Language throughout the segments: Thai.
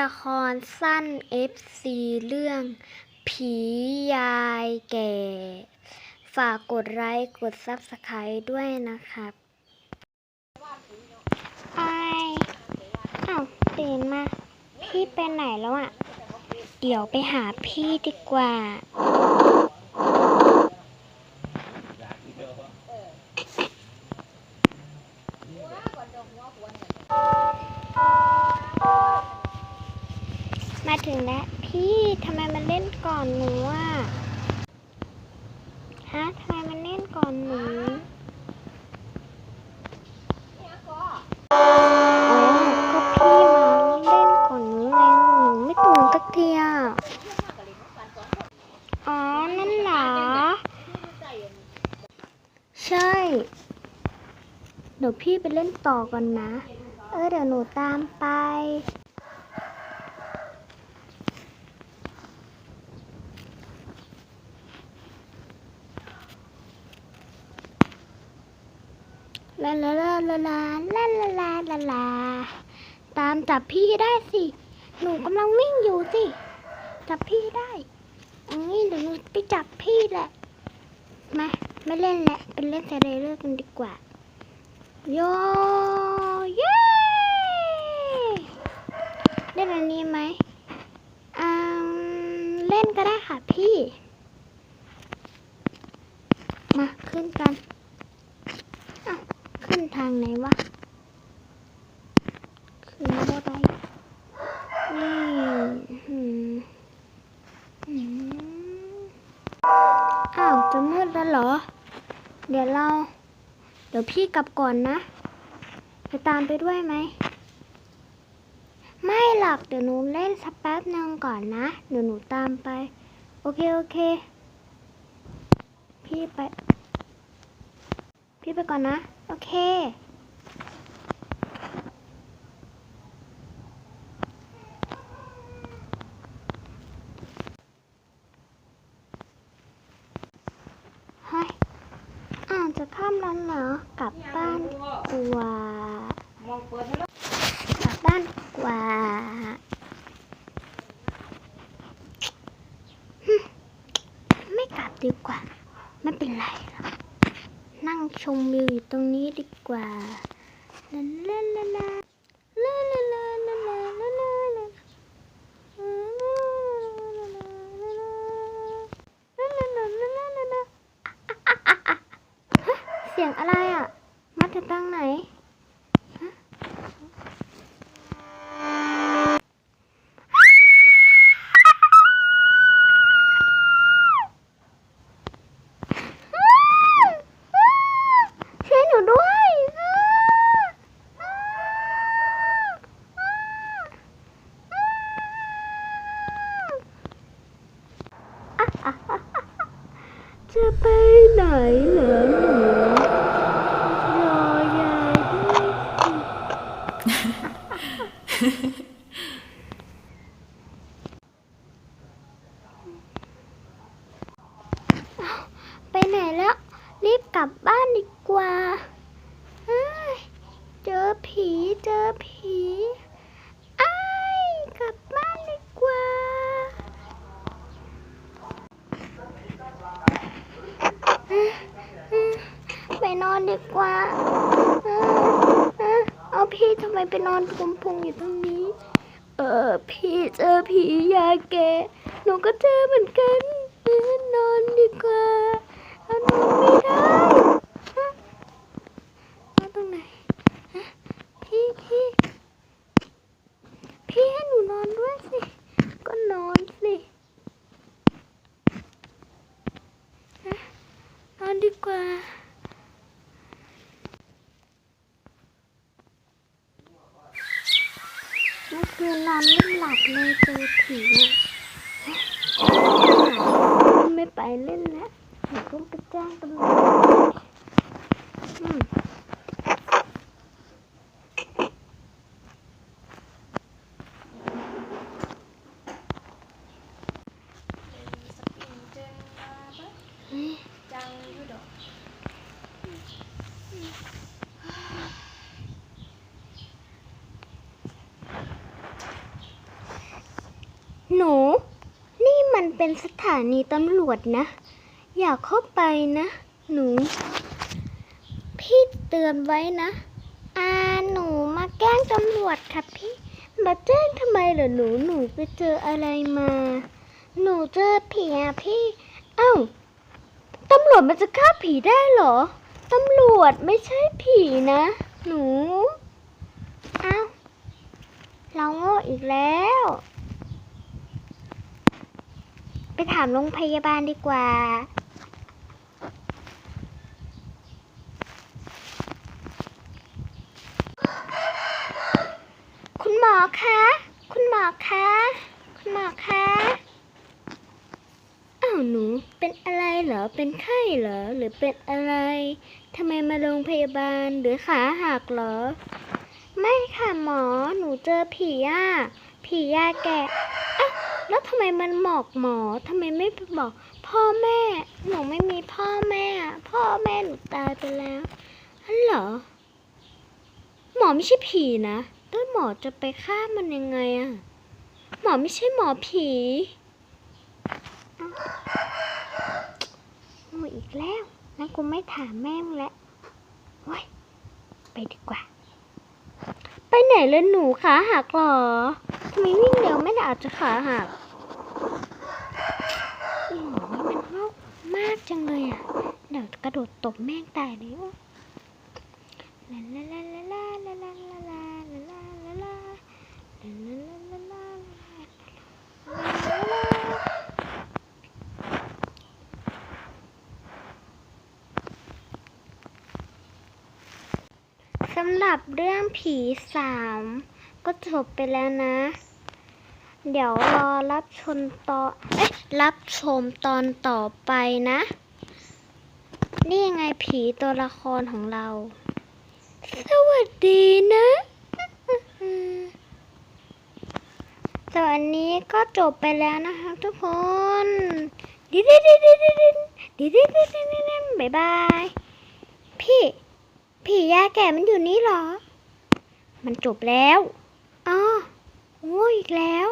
ละครสั้น FC เรื่อง ผียายแก่ ฝากกดไลค์ กด Subscribe ด้วยนะครับไออ้าวตื่นมา พี่ไปไหนแล้วอะ่ะ เดี๋ยวไปหาพี่ดีกว่า มาถึงแล้วพี่ทำไมมันเล่นก่อนหนูอะฮะทำไมมันเล่นก่อนหนูอ๋อก็พี่มาเล่นก่อนหนูไงหนูไม่ตื่นสักทีอ๋อนั่นเหรอใช่ เดี๋ยวพี่ไปเล่นต่อก่อนนะ เออเดี๋ยวหนูตามไป ลาลาลาลาลาลาลาลาลาลาตามจับพี่ได้สิ หนูกำลังวิ่งอยู่สิ จับพี่ได้อันนี้เดี๋ยวหนูไปจับพี่แหละมาไม่เล่นแหล้วเป็นเล่นแต่เรเลอร์กันดีกว่าโยเย้เล่นอันนี้ไหมอืมเล่นก็ได้ค่ะพี่ มาขึ้นกัน ทางไหนวะขึ้นบ่ได้นี่อ้าวจะมืดแล้วเหรอ เดี๋ยวเรา เดี๋ยวพี่กลับก่อนนะ จะตามไปด้วยไหม ไม่หรอก เดี๋ยวหนูเล่นสักแป๊บหนึ่งก่อนนะ เดี๋ยวหนูตามไป โอเค โอเค พี่ไป พี่ไปก่อนนะ โอเค เฮ้ยอ้าวจะข้ามแล้วเหรอกลับบ้านกว่า กลับบ้านกว่าฮึไม่กลับดีกว่า ไม่เป็นไรหรอก นั่งชมวิวอยู่ตรงนี้ดีกว่าลาลาลาลาลาลาลาลาลาลาลาลาเสียงอะไรอะ มาจากทางไหนฮะช่วยหนูด้วย จะไปไหนเหรอหนูรอยายด้วยสิไปไหนแล้ว รีบกลับบ้านดีกว่าเอ้ยเจอผีเจอผีไอ้ายกลับบ้านดีกว่าเอ้ยเอ้ยไปนอน ดีกว่าเอาพี่ทำไมไปนอนคุมพุงอยู่ตรงนี้ เออพี่เจอผียาแก หนูก็เจอเหมือนกันนอนดีกว่าเอานอนไม่ได้ฮะนอนตรงไหนพี่พี่พี่ให้หนูนอนด้วยสิ ก็นอนสินอนดีกว่า เมื่อ คืนนอนไม่หลับเลยเจอผีไม่ไปเล่นแล้วหนูต้องไปแจ้งตำรวจอืมเฮ้ย หนู นี่มัน เป็นสถานีตำรวจนะ อย่าเข้าไปนะ หนู พี่เตือนไว้นะอ่าหนูมาแกล้งตำรวจค่ะพี่ มาแจ้งทำไมเหรอหนูหนูไปเจออะไรมา หนูเจอผีอะพี่ เอ้าตำรวจมันจะฆ่าผีได้เหรอ ตำรวจไม่ใช่ผีนะ หนู เอ้าเราโง่อีกแล้ว ไปถามโรงพยาบาลดีกว่า คุณหมอคะ คุณหมอคะ คุณหมอคะอ้าวหนูเป็นอะไรเหรอ เป็นไข้เหรอ หรือเป็นอะไรทำไมมาโรงพยาบาลหรือขาหักเหรอ ไม่ค่ะหมอ หนูเจอผีอะผียาแกะอะ แล้วทำไมมันหมอกหมอทำไมไม่บอก พ่อแม่ หนูไม่มีพ่อแม่ พ่อแม่หนูตายไปแล้วฮัลเหรอหมอไม่ใช่ผีนะแล้วหมอจะไปฆ่ามันยังไงอะหมอไม่ใช่หมอผีอ้าวโอ้อีกแล้วงั้นกูไม่ถามแม่แล้วโอ้ยไปดีกว่า ไปไหนเลยหนูขาหักหรอ ไมวิ่งเร็วไม่ได้อาจจะขาหักอืมนี่มันงอกมากจังเลยอะ เดี๋ยวกระโดดตบแม่งตายเลยโอ้ลาลาลาลาลาลาลาลาลาลาลาลาลาลาลาลาลาลาสำหรับเรื่องผีสามก็จบไปแล้วนะ เดี๋ยวรอรับชมตอนเอ๊ะรับชมตอนต่อไปนะ นี่ยังไงผีตัวละครของเรา สวัสดีนะ สวัสดีก็จบไปแล้วนะคะทุกคนดิดิดิดิดิดิดิดิดิดิดิดิบ๊ายบาย พี่ ผียาแก่มันอยู่นี่เหรอ มันจบแล้ว อ๋อโง่อีกแล้ว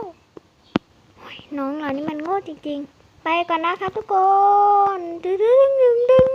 โอ้ย น้องเหล่านี้มันโง่จริงๆ ไปก่อนนะครับทุกคนดึงดึงดึงดึง